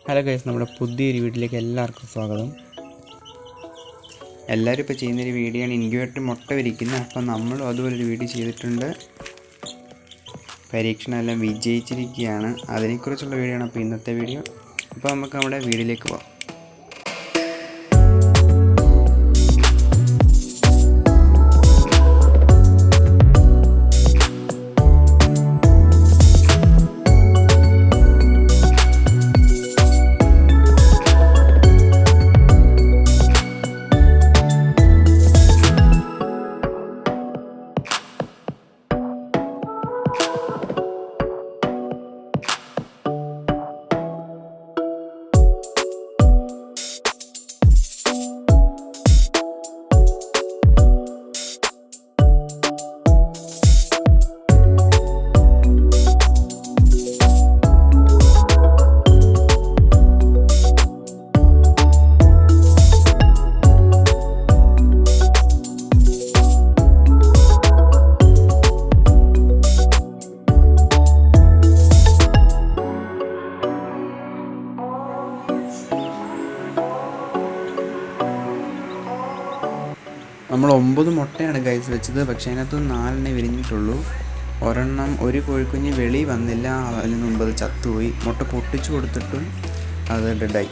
Hello guys നമ്മുടെ പുതിയൊരു വീട്ടിലേക്ക് എല്ലാവർക്കും സ്വാഗതം. എല്ലാവരും ഇപ്പോൾ ചെയ്യുന്നൊരു വീഡിയോ ആണ് ഇൻക്യുബേറ്റർ മുട്ട വിരിക്കുന്നത് അപ്പം നമ്മളും അതുപോലെ ഒരു വീഡിയോ ചെയ്തിട്ടുണ്ട്. പരീക്ഷണമെല്ലാം വിജയിച്ചിരിക്കുകയാണ്. അതിനെക്കുറിച്ചുള്ള വീഡിയോ ആണ് അപ്പോൾ ഇന്നത്തെ വീഡിയോ. അപ്പോൾ നമുക്ക് നമ്മുടെ വീഡിയോയിലേക്ക് പോകാം നമ്മൾ ഒമ്പത് മുട്ടയാണ് ഗൈസ് വെച്ചത്. പക്ഷേ അതിനകത്ത് നാലെണ്ണേ വിരിഞ്ഞിട്ടുള്ളൂ. ഒരെണ്ണം ഒരു കോഴിക്കുഞ്ഞ് വെളി വന്നില്ല. അതിന് മുമ്പ് അത് ചത്തുപോയി. മുട്ട പൊട്ടിച്ചു കൊടുത്തിട്ടും അത് ഡെഡായി